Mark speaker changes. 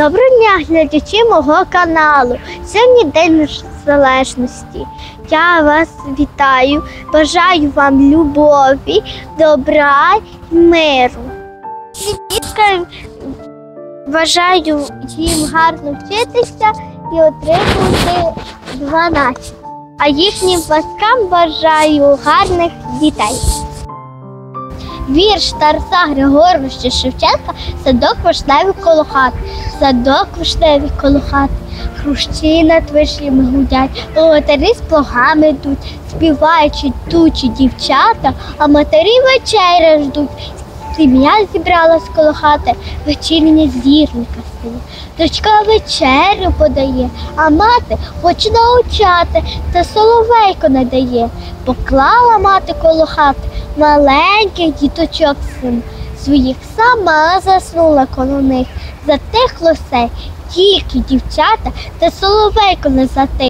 Speaker 1: Доброго дня, глядачі мого каналу. Сьогодні День Незалежності. Я вас вітаю, бажаю вам любові, добра і миру. Бажаю їм гарно вчитися і отримувати 12. А їхнім батькам бажаю гарних дітей. Вірш Тараса Григоровича Шевченка Садок вишневий коло хат, садок вишневий коло хати, хрущі над вишнями гудять, волотарі з плугами йдуть, співаючи тучі дівчата, а матері вечеря ждуть. Сім'я зібралась коло хати, вечірня зірника стає. Дочка вечерю подає, а мати хоче научати, та соловейко не дає. Поклала мати коло хати маленьких діточок син своїх сама заснула коло них. Затихло все, тільки дівчата та соловейко не затих.